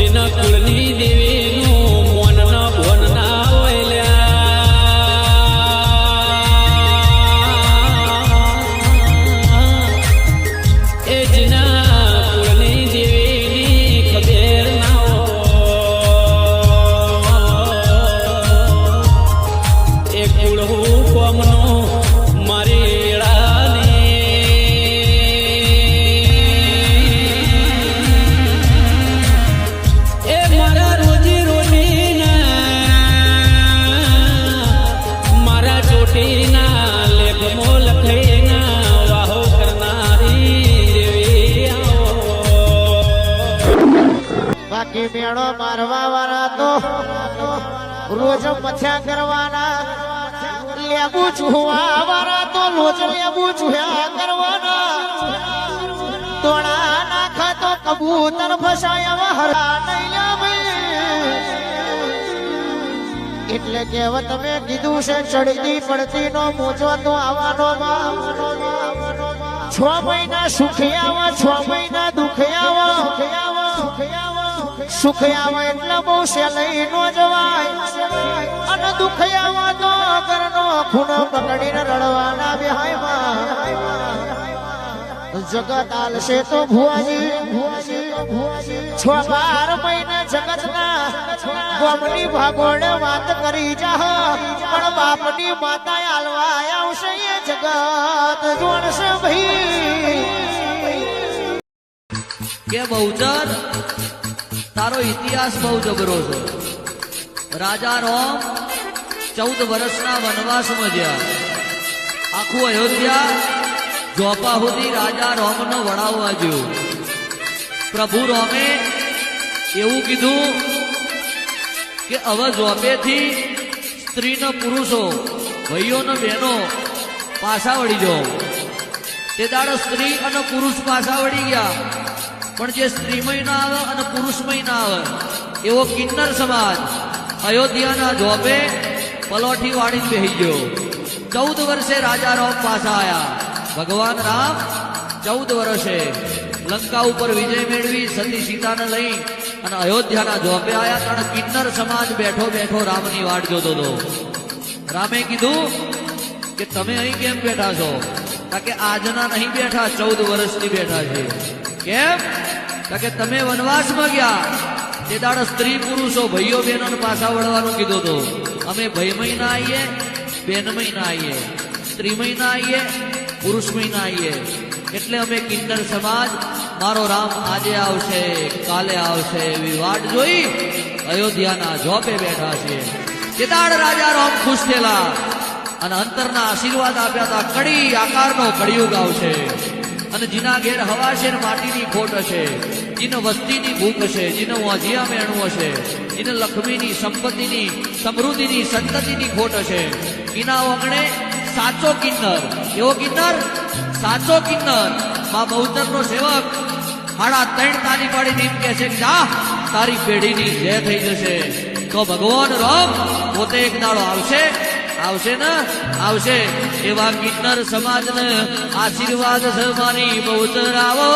જેના કુળની બાકી મેળો મારવા વાળા તો રોજ મથ્યા કરવાના. લેબુ ચૂહવા વાળા તો રોજ લેબુ ચૂહ્યા કરવાના. તોડા નાખા તો કબૂતર ફસાયા હરા એટલે કહેવત તમે કીધું છે, ચડતી પડતી નો મોજો તો આવવાનો છ મહિના સુખી આવા, છ મહિના દુખી આવા. સુખ આવે એટલે બહુ લઈ નો જવાય. અને દુખ આવે તો ઘરનો ખૂણો પકડીને રડવાના બેહાયમાં જગત આલશે તો ભુવાજી. છ બાર મહિને જગતના ગોમની ભાગોળે વાત કરી જાહ. પણ બાપની માતા આલવા આવશે એ જગત જોડશે ભાઈ. કે બહુચર? તારો ઇતિહાસ બહુ જબરો છે. રાજા રોમ ચૌદ વર્ષના વનવાસમાં ગયા આખું અયોધ્યા જોપા સુધી રાજા રોમનો વડાવવા ગયો પ્રભુ રોમે એવું કીધું કે હવે જોપેથી સ્ત્રી ને પુરુષો ભાઈઓનો બહેનો પાછા વળી જાઓ. તે દાડો સ્ત્રી અને પુરુષ પાછા વળી ગયા. પણ જે સ્ત્રીમય ના આવે અને પુરુષમય ના આવે, એવો કિન્નર સમાજ અયોધ્યાના જોબે પલોઠી વાળી બેહી ગયો. ચૌદ વર્ષે રાજા રામ પાછા આવ્યા ભગવાન રામ ચૌદ વર્ષે લંકા ઉપર વિજય મેળવી સતી સીતાને લઈ અને અયોધ્યાના જોબે આવ્યા કારણ કિન્નર સમાજ બેઠો બેઠો રામની વાટ જોતો હતો. રામે કીધું કે તમે અહીં કેમ બેઠા છો? કે આજના નહીં બેઠા, ચૌદ વર્ષથી બેઠા છે. કેમ? કે તમે વનવાસમાં ગયા. તે દાડા સ્ત્રી પુરુષો ભાઈઓ બહેનો પાછા વળવાનું કીધું હતું. અમે ભાઈમય ના આવીએ બેન ના આવીએ સ્ત્રીમય ના આવીએ પુરુષમય ના આવીએ એટલે અમે કિન્નર સમાજ, મારો રામ આજે આવશે, કાલે આવશે, એવી વાટ જોઈ અયોધ્યાના જોપે બેઠા છે તે દાડ રાજા રામ ખુશ થયેલા. અને અંતરના આશીર્વાદ આપ્યા હતા. કડી આકારનો કળિયુગ આવશે. અને જીના ઘેર હવા છે માટીની ખોટ હશે. જીને વસ્તીની ભૂખ હશે. જીને વાંજિયા મેણું હશે. જીને લક્ષ્મીની સંપત્તિની, સમૃદ્ધિની, સંતતિની ખોટ હશે. એના ઓગણે સાચો કિન્નર. એવો કિન્નર? સાચો કિન્નર. મા બહુતરનો સેવક હાડા ત્રણ તારી પાડી દીમ કે છે જા, તારી પેઢીની જય થઈ જશે. તો ભગવાન રામ પોતે એક દાડો આવશે. આવશે ને? આવશે. એવા કિન્નર સમાજને આશીર્વાદ થવાની બહુ તરાવો